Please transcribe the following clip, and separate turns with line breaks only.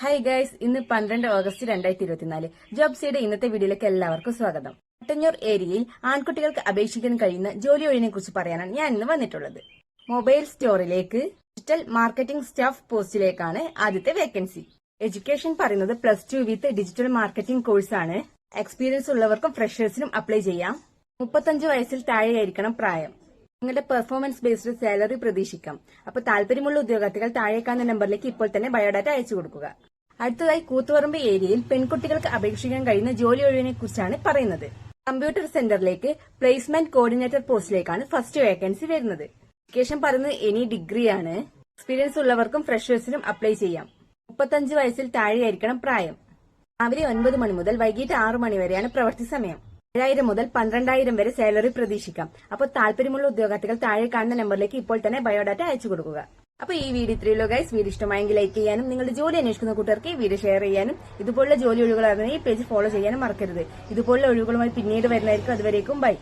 Hi guys ഇന്ന് പന്ത്രണ്ട് August രണ്ടായിരത്തി ഇരുപത്തിനാല് ജോബ്സിയുടെ ഇന്നത്തെ വീഡിയോയിലേക്ക് എല്ലാവർക്കും സ്വാഗതം. മട്ടന്നൂർ ഏരിയയിൽ ആൺകുട്ടികൾക്ക് അപേക്ഷിക്കാൻ കഴിയുന്ന ജോലി ഒഴിനെ കുറിച്ച് പറയാനാണ് ഞാൻ ഇന്ന് വന്നിട്ടുള്ളത്. മൊബൈൽ സ്റ്റോറിലേക്ക് ഡിജിറ്റൽ മാർക്കറ്റിംഗ് സ്റ്റാഫ് പോസ്റ്റിലേക്കാണ് ആദ്യത്തെ വേക്കൻസി എഡ്യൂക്കേഷൻ പറയുന്നത് plus two with digital marketing കോഴ്സാണ് എക്സ്പീരിയൻസ് ഉള്ളവർക്കും ഫ്രഷേഴ്സിനും അപ്ലൈ ചെയ്യാം. മുപ്പത്തഞ്ച് വയസ്സിൽ താഴെയായിരിക്കണം പ്രായം. നിങ്ങളുടെ പെർഫോമൻസ് ബേസ്ഡ് സാലറി പ്രതീക്ഷിക്കാം. അപ്പൊ താല്പര്യമുള്ള ഉദ്യോഗാർത്ഥികൾ താഴെ കാണുന്ന നമ്പറിലേക്ക് ഇപ്പോൾ തന്നെ ബയോഡാറ്റ അയച്ചു കൊടുക്കുക. അടുത്തതായി കൂത്തുപറമ്പ് ഏരിയയിൽ പെൺകുട്ടികൾക്ക് അപേക്ഷിക്കാൻ കഴിയുന്ന ജോലി ഒഴിവിനെ കുറിച്ചാണ് പറയുന്നത്. കമ്പ്യൂട്ടർ സെന്ററിലേക്ക് പ്ലേസ്മെന്റ് കോർഡിനേറ്റർ പോസ്റ്റിലേക്കാണ് ഫസ്റ്റ് വേക്കൻസി വരുന്നത്. അപ്ലിക്കേഷൻ പറയുന്നത് എനി ഡിഗ്രിയാണ്. എക്സ്പീരിയൻസ് ഉള്ളവർക്കും ഫ്രഷേഴ്സിനും അപ്ലൈ ചെയ്യാം. മുപ്പത്തഞ്ച് വയസ്സിൽ താഴെയായിരിക്കണം പ്രായം. രാവിലെ ഒൻപത് മണി മുതൽ വൈകിട്ട് ആറു മണി വരെയാണ് പ്രവൃത്തി സമയം. ഏഴായിരം മുതൽ പന്ത്രണ്ടായിരം വരെ സാലറി പ്രതീക്ഷിക്കാം. അപ്പോൾ താല്പര്യമുള്ള ഉദ്യോഗാർത്ഥികൾ താഴെ കാണുന്ന നമ്പറിലേക്ക് ഇപ്പോൾ തന്നെ ബയോഡാറ്റ അയച്ചു കൊടുക്കുക. അപ്പൊ ഈ വീഡിയോ ഇത്രയുള്ളൂ ഗൈസ് വീഡിയോ ഇഷ്ടമായെങ്കിൽ ലൈക്ക് ചെയ്യാനും നിങ്ങളുടെ ജോലി അന്വേഷിക്കുന്ന കൂട്ടർക്ക് ഈ വീഡിയോ ഷെയർ ചെയ്യാനും ഇതുപോലുള്ള ജോലി ഒഴിവുകൾ അറിഞ്ഞാൽ ഈ പേജ് ഫോളോ ചെയ്യാനും മറക്കരുത്. ഇതുപോലുള്ള ഒഴിവുകളുമായി പിന്നീട് വരുന്നതായിരിക്കും. അതുവരേക്കും ബൈ